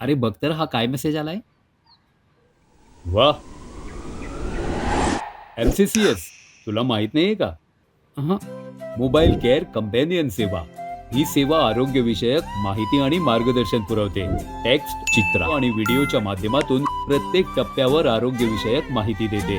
अरे बघ तर हा काय मेसेज आलाय? वा एम सी सी एस तुला माहीत नाहीये का? अहं. मोबाईल केअर कंपॅनियन सेवा. ही सेवा आरोग्य विषयक माहिती आणि मार्गदर्शन पुरवते. टेक्स्ट चित्र आणि व्हिडिओच्या माध्यमातून प्रत्येक टप्प्यावर आरोग्य विषयक माहिती देते.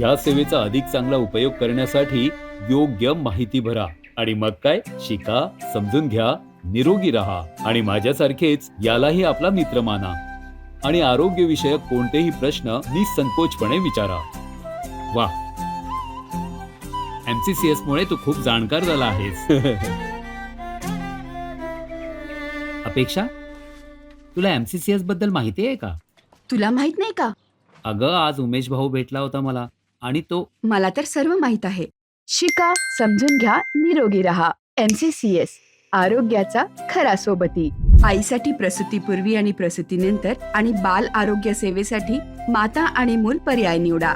या सेवेचा अधिक चांगला उपयोग करण्यासाठी योग्य माहिती भरा. आणि मग काय? शिका समजून घ्या. निरोगी राहा आणि माझ्यासारखेच यालाही आपला मित्र माना. आणि आरोग्य विषयक कोणतेही प्रश्न निसंकोचपणे विचारा. वा. एमसीसीएस मुळे तू खूप जाणकार झाला आहेस. अपेक्षा? तुला एमसीसीएसबद्दल माहिती आहे का? तुला माहीत नाही का? अगं आज उमेश भाऊ भेटला होता मला. आणि तो मला तर सर्व माहीत आहे. शिका समजून घ्या निरोगी राहा. एमसीसीएस आरोग्याचा खरा सोबती. आईसाठी प्रसूतीपूर्वी आणि प्रसूतीनंतर आणि बाल आरोग्य सेवेसाठी माता आणि मूल पर्याय निवडा.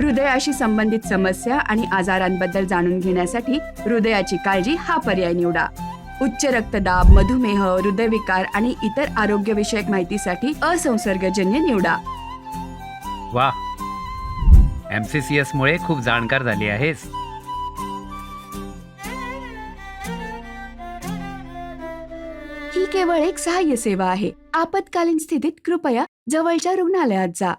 हृदयाशी संबंधित समस्या आणि आजारांबद्दल जाणून घेण्यासाठी हृदयाची काळजी हा पर्याय निवडा. उच्च रक्तदाब मधुमेह हृदयविकार आणि इतर आरोग्यविषयक माहितीसाठी असंसर्गजन्य निवडा. वा एमसीसीएस मुळे खूप जाणकार झाली आहेस. ही केवळ एक सहाय्य सेवा आहे. आपत्कालीन स्थितीत कृपया जवळच्या रुग्णालयात जा.